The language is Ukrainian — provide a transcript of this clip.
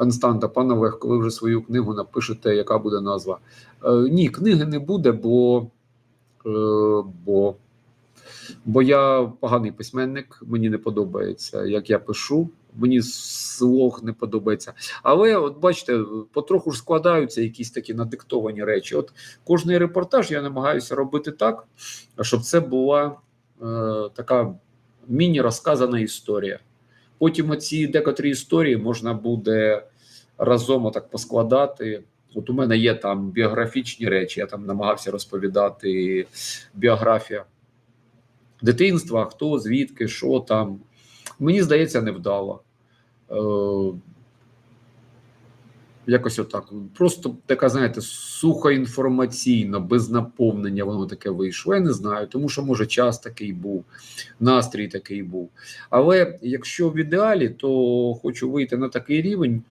Константа, Олег, коли вже свою книгу напишете, яка буде назва? Е, ні, книги не буде, бо, е, бо, бо я поганий письменник, мені не подобається, як я пишу. Мені слог не подобається. Але, от бачите, потроху ж складаються якісь такі надиктовані речі. От кожний репортаж я намагаюся робити так, щоб це була е, така міні-розказана історія. Потім оці декотрі історії можна буде разом отак поскладати. От у мене є там біографічні речі, я там намагався розповідати біографія дитинства, хто, звідки, що там. Мені здається, невдало. Е, якось отак. Просто така, знаєте, сухоінформаційно, без наповнення воно таке вийшло. Я не знаю, тому що, може, час такий був, настрій такий був. Але якщо в ідеалі, то хочу вийти на такий рівень,